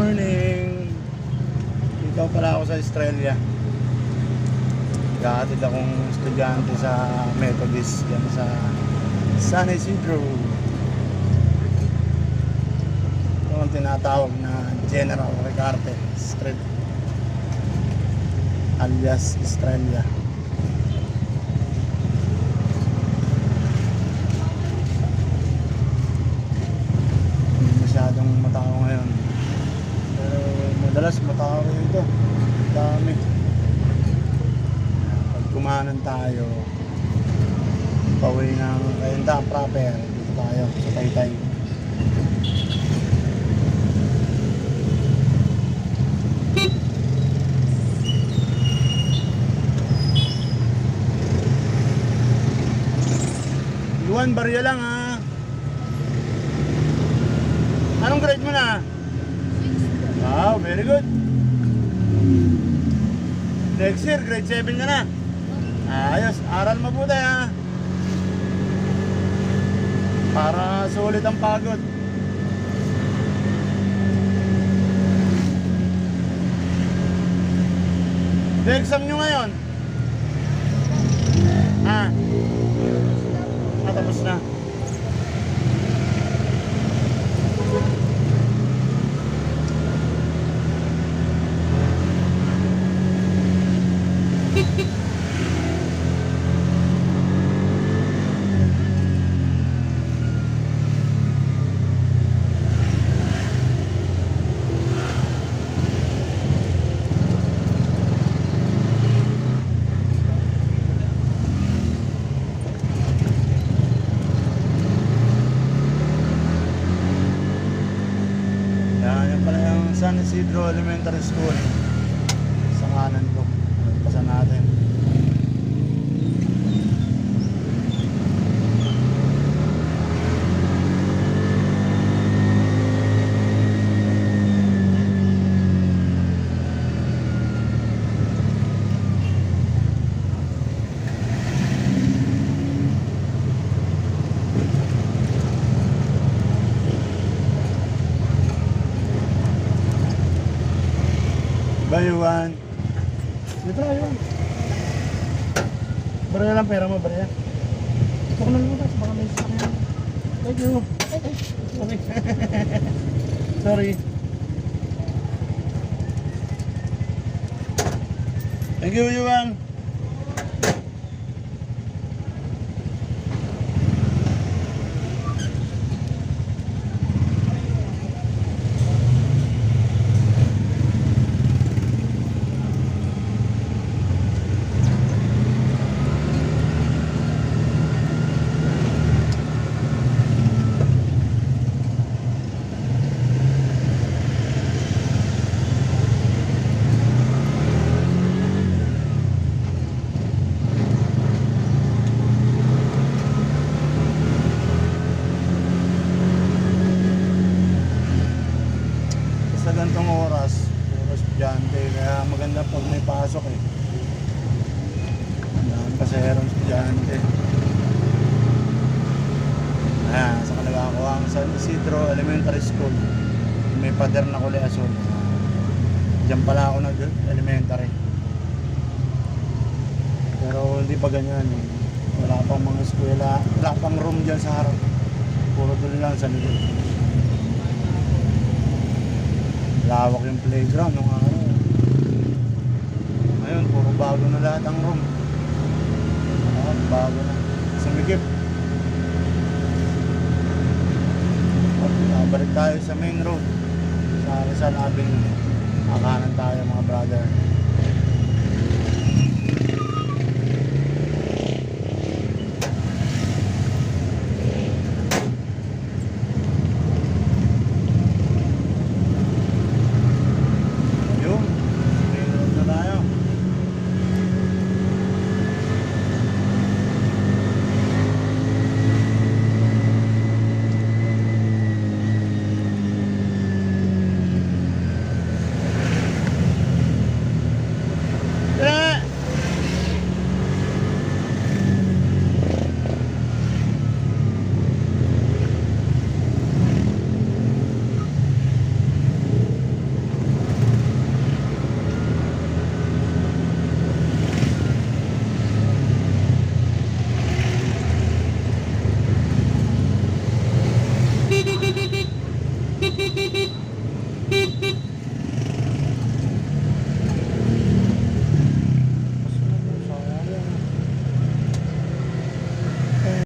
morning! Dito pala ako sa Australia. Nagkakatid akong estudyante sa Methodist yan sa San Isidro. Ito ang tinatawag na General Recarte Street alias Australia. Matao dito. Dami. Pag kumanan tayo, pauwi ng Kayanda proper, dito tayo sa Taytay. Iwan, barya lang ha. Anong grade mo na? Wow, very good. Next year, grade 7 ka na. Ayos, aral mabuti ha. Para sulit ang pagod. The exam nyo ngayon? Ah, ah tapos na. Yan, San Isidro Elementary School. Sa kanan ko. Pasan natin. Bayuan. Dito tayo. Barya lang pera mo, barya. Ito ko na lang baka may sakyan. Thank you. Sorry. Sorry. Thank you, Yuan. sa gantong oras, puro estudyante, kaya maganda pag may pasok eh. Ang pasaherong estudyante. Ayan, sa kanila ako ang San Isidro Elementary School. May pader na kulay asul. Diyan pala ako nag-elementary. Pero hindi pa ganyan. eh. Wala pang mga eskwela, wala pang room dyan sa harap. Puro doon lang sa likod. Lawak yung playground nung ano. Bago na lahat ang room. Lahat bago na. Sumikip. Balik tayo sa main road. Sa Rizal Avenue. Kakanan tayo mga brother.